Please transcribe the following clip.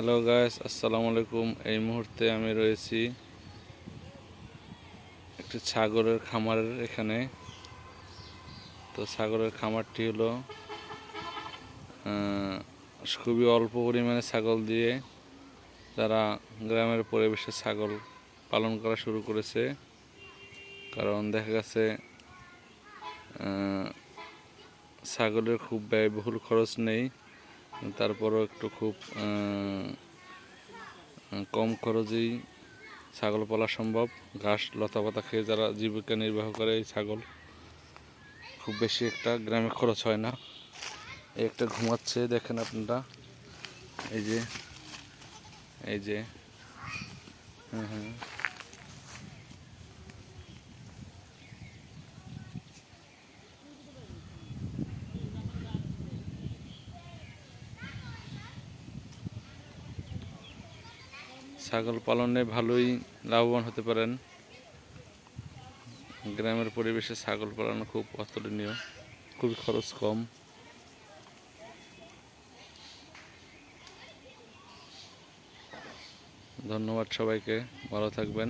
Hello guys আসসালামু আলাইকুম এই মুহূর্তে আমি রয়েছি একটি ছাগলের খামারের এখানে। তো ছাগলের খামারটি হলো খুবই অল্প পরিমাণে ছাগল দিয়ে তারা গ্রামের পরিবেশে ছাগল পালন করা শুরু করেছে। কারণ দেখা গেছে ছাগলের খুব ব্যয়বহুল খরচ নেই। তারপরও একটু খুব কম খরচেই ছাগল পালা সম্ভব। ঘাস, লতা পাতা খেয়ে যারা জীবিকা নির্বাহ করে এই ছাগল, খুব বেশি একটা গ্রামে খরচ হয় না। এই একটা ঘুমাচ্ছে, দেখেন আপনারা। এই যে এই যে হ্যাঁ হ্যাঁ। ছাগল পালনে ভালোই লাভবান হতে পারেন। গ্রামের পরিবেশে ছাগল পালন খুব অতুলনীয়, খুবই খরচ কম। ধন্যবাদ সবাইকে, ভালো থাকবেন।